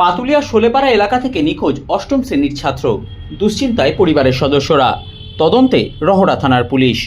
পাতুলিয়া শোলেপাড়া এলাকা থেকে নিখোঁজ অষ্টম শ্রেণির ছাত্র। দুশ্চিন্তায় পরিবারের সদস্যরা। তদন্তে রহরা থানার পুলিশ।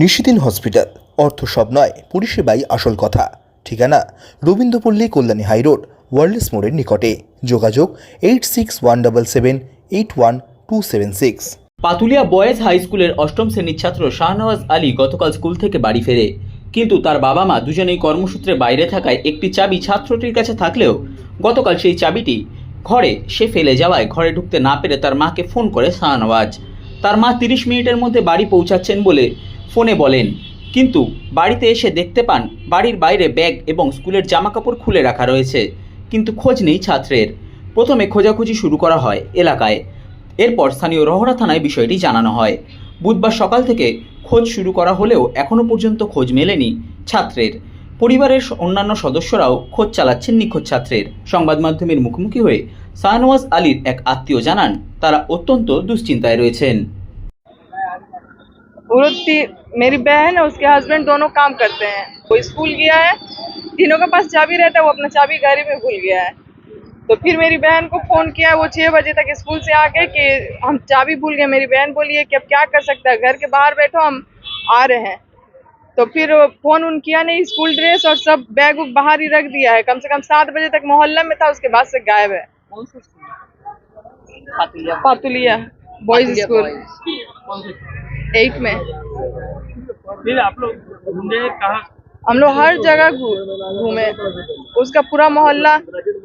নিশিদিন হসপিটাল। অর্থ সব নয় পরিষেবাই আসল কথা। ঠিকানা রবীন্দ্রপল্লী কল্যাণী হাইরোড ওয়ার্ল্ডস মোড়ের নিকটে। যোগাযোগ eight six one double seven eight one two seven six. Patulia boys high স্কুলের অষ্টম শ্রেণির ছাত্র শাহনওয়াজ আলী গতকাল স্কুল থেকে বাড়ি ফেরে। কিন্তু তার বাবা মা দুজনেই কর্মসূত্রে বাইরে থাকায় একটি চাবি ছাত্রটির কাছে থাকলেও গতকাল সেই চাবিটি ঘরে সে ফেলে যাওয়ায় ঘরে ঢুকতে না পেরে তার মাকে ফোন করে শাহনওয়াজ। তার মা তিরিশ মিনিটের মধ্যে বাড়ি পৌঁছাচ্ছেন বলে ফোনে বলেন। কিন্তু বাড়িতে এসে দেখতে পান, বাড়ির বাইরে ব্যাগ এবং স্কুলের জামাকাপড় খুলে রাখা রয়েছে। কিন্তু খোঁজ নেই ছাত্রের। প্রথমে খোঁজাখুঁজি শুরু করা হয় এলাকায়। এরপর স্থানীয় রহরা থানায় বিষয়টি জানানো হয়। বুধবার সকাল থেকে খোঁজ শুরু করা হলেও এখনও পর্যন্ত খোঁজ মেলেনি ছাত্রের পরিবারের স- অন্যান্য সদস্যরাও খোঁজ চালাচ্ছেন নিখোঁজ ছাত্রের সংবাদ মাধ্যমের মুখোমুখি হয়ে শাহনওয়াজ আলীর এক আত্মীয় জানান তারা অত্যন্ত দুশ্চিন্তায় রয়েছেন वो ती- मेरी बहन है उसके हस्बैंड दोनों काम करते हैं वो स्कूल गया है तीनों के पास चाबी रहता है वो अपना चाबी घर ही में भूल गया है तो फिर मेरी बहन को फ़ोन किया वो छह बजे तक स्कूल से आके कि हम चाबी भूल गए। मेरी बहन बोली है कि अब क्या कर सकता है? घर के बाहर बैठो हम आ रहे हैं। तो फिर फ़ोन उन किया नहीं स्कूल ड्रेस और सब बैग उग बाहर ही रख दिया है। कम से कम सात बजे तक मोहल्ला में था उसके बाद से गायब है। पातुलिया बॉयज़ स्कूल? एट में। आप लोग हम लोग हर जगह घूमे। उसका पूरा मोहल्ला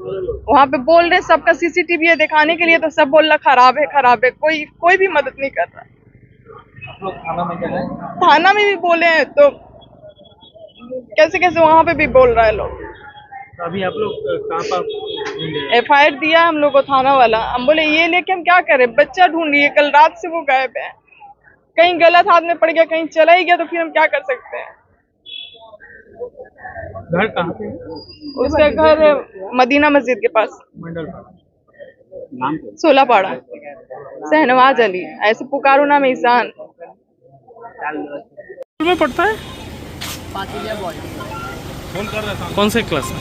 वहाँ पे बोल रहे सबका सीसीटीवी है दिखाने के लिए तो सब बोल रहा खराब है खराब है। कोई कोई भी मदद नहीं कर रहा। थाना में गए? थाना में भी बोले हैं तो कैसे कैसे वहाँ पे भी बोल रहा है लोग। तो अभी आप लोग कहाँ पर एफ़ आई आर दिया हम लोग को थाना वाला। हम बोले ये लेके हम क्या करें? बच्चा ढूंढ ढूंढिए कल रात से वो गायब है। कहीं गलत हाथ में पड़ गया कहीं चला ही गया तो फिर हम क्या कर सकते हैं? घर कहाँ पे उसका घर मदीना मस्जिद के पास। सोलापाड़ा। शहनवाज अली। ऐसे पुकारो नाम स्कूल में पढ़ता है? कौन से क्लास में?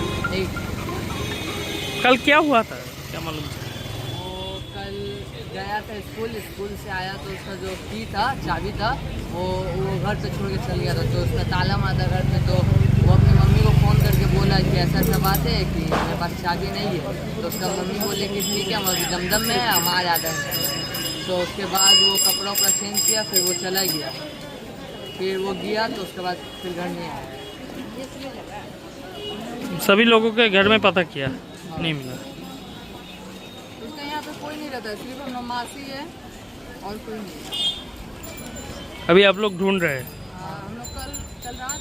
कल क्या हुआ था? क्या मालूम कल गया था स्कूल स्कूल से आया तो उसका जो की था चाबी था वो वो घर से छोड़ के चल गया था तो उसका ताला मारा घर में तो वो अपनी मम्मी को फ़ोन करके बोला कि ऐसा ऐसा बात है कि मेरे पास चाबी नहीं है। तो उसका मम्मी बोले कि ठीक है हम अभी दमदम में है हम आ जाते हैं। तो उसके बाद वो कपड़ा उपड़ा चेंज किया फिर वो चला गया। फिर वो गया तो उसके बाद फिर घर नहीं आया। सभी लोगों के घर में पता किया? नहीं मिला। उसका यहाँ पे कोई नहीं रहता सिर्फ़ हम मासी है और कोई नहीं अभी आप लोग ढूंढ रहे हैं? हाँ, हम लोग कल कल रात